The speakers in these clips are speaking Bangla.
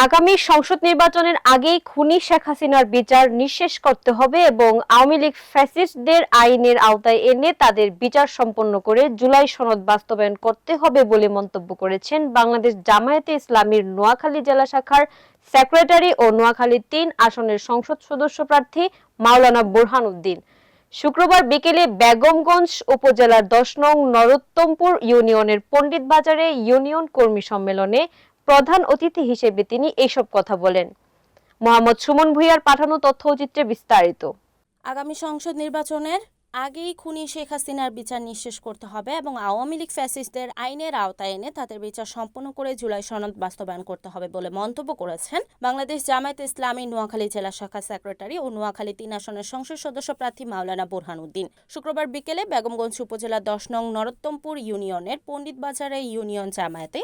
আগামী সংসদ নির্বাচনের আগেই খুনি শেখ হাসিনার বিচার নিঃশেষ করতে হবে এবং আওয়ামী লীগ ফ্যাসিস্টদের আইনের আওতায় এনে তাদের বিচার সম্পন্ন করে জুলাই সনদ বাস্তবায়ন করতে হবে বলে মন্তব্য করেছেন বাংলাদেশ জামায়াতে ইসলামীর নোয়াখালী জেলা শাখার সেক্রেটারি ও নোয়াখালী তিন আসনের সংসদ সদস্য প্রার্থী মাওলানা বুরহান উদ্দিন। শুক্রবার বিকেলে বেগমগঞ্জ উপজেলার দশ নং নরোত্তমপুর ইউনিয়নের পণ্ডিত বাজারে ইউনিয়ন কর্মী সম্মেলনে প্রধান অতিথি হিসেবে তিনি এইসব কথা বলেন। মোহাম্মদ সুমন ভুইয়ার পাঠানো তথ্য তথ্যচিত্রে বিস্তারিত। আগামী সংসদ নির্বাচনের আগেই খুনি শেখ হাসিনার বিচার নিঃশেষ করতে হবে এবং আওয়ামী লীগ ফ্যাসিস্টদের আইনের আওতায় এনে তাদের বিচার সম্পন্ন করে জুলাই সনদ বাস্তবায়ন করতে হবে বলে মন্তব্য করেছেন বাংলাদেশ জামায়াত ইসলামী নোয়াখালী জেলা শাখা সেক্রেটারি ও নোয়াখালী তিন আসনের সংসদ সদস্য প্রার্থী মাওলানা বোরহানউদ্দিন শুক্রবার বিকেলে বেগমগঞ্জ উপজেলার দশ নং নরোত্তমপুর ইউনিয়নের পণ্ডিত বাজারে ইউনিয়ন জামায়াতে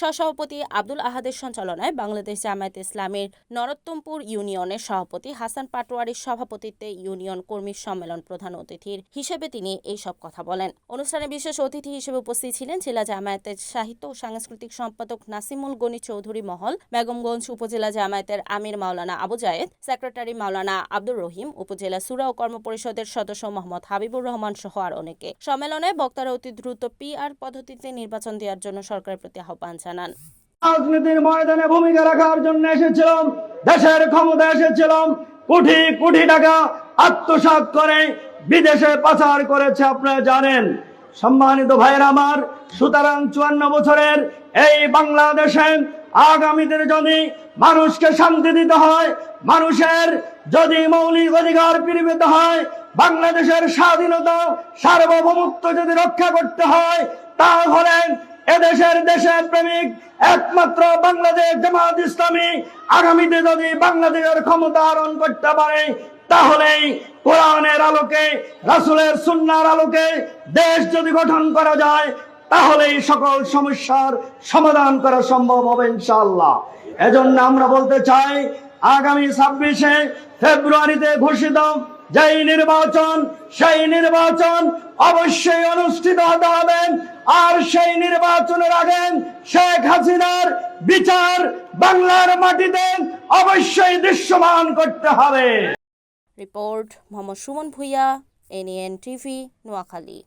সহসভাপতি আব্দুল আহাদের সঞ্চালনায় বাংলাদেশ জামায়াত ইসলামের নরোত্তমপুর ইউনিয়নের সভাপতি হাসান পাটোয়ারির সভাপতিত্বে ইউনিয়ন কর্মী সম্মেলন প্রধান অতিথির হিসেবে তিনি এই সব কথা বলেন। অনুষ্ঠানে বিশেষ অতিথি হিসেবে উপস্থিত ছিলেন জেলা জামায়াতের সাহিত্য ও সাংস্কৃতিক সম্পাদক নাসিমুল গনি চৌধুরী মহল বেগমগঞ্জ উপজেলা জামায়াতের আমির মাওলানা আবু জায়েদ, সেক্রেটারি মাওলানা আব্দুর রহিম, উপজেলা সুরা ও কর্ম পরিষদের সদস্য মোহাম্মদ হাবিবুর রহমান সহ আর অনেকে। সম্মেলনে বক্তারা অতি দ্রুত পিআর পদ্ধতিতে নির্বাচন দেওয়ার জন্য সরকারের প্রতি আহ্বান জানান। রাজনীতির ময়দানে ভূমিকা রাখার জন্য এসেছিলাম, দেশের ক্ষমতা এসেছিলাম, কোটি কোটি টাকা আত্মসাৎ করে বিদেশে পাচার করেছে, আপনারা জানেন। সম্মানিত ভাইয়ের আমার, সুতরাং চুয়ান্ন বছরের এই বাংলাদেশে আগামীদের যদি মানুষকে শান্তি দিতে হয়, মানুষের যদি মৌলিক অধিকার পীড়িত হয়, বাংলাদেশের স্বাধীনতা সার্বভৌমত্ব যদি রক্ষা করতে হয়, তাহলে এদেশের দেশের প্রেমিক একমাত্র বাংলাদেশ জামাত ইসলামী। আগামীতে যদি বাংলাদেশের ক্ষমতা আরোহণ করতে পারে, তাহলেই কোরআনের আলোকে, রাসূলের সুন্নার আলোকে দেশ যদি গঠন করা যায়, তাহলেই সকল সমস্যার সমাধান করা সম্ভব হবে ইনশাল্লাহ এজন্য আমরা বলতে চাই, আগামী ছাব্বিশে ফেব্রুয়ারিতে ঘোষিত যেই নির্বাচন, সেই নির্বাচন অবশ্যই অনুষ্ঠিত হতে হবে। আর সেই নির্বাচনের আগে শেখ হাসিনার বিচার বাংলার মাটিতে অবশ্যই দৃশ্যমান করতে হবে। Report Mohammad Sumon Bhuiyan, NN TV, Noakhali.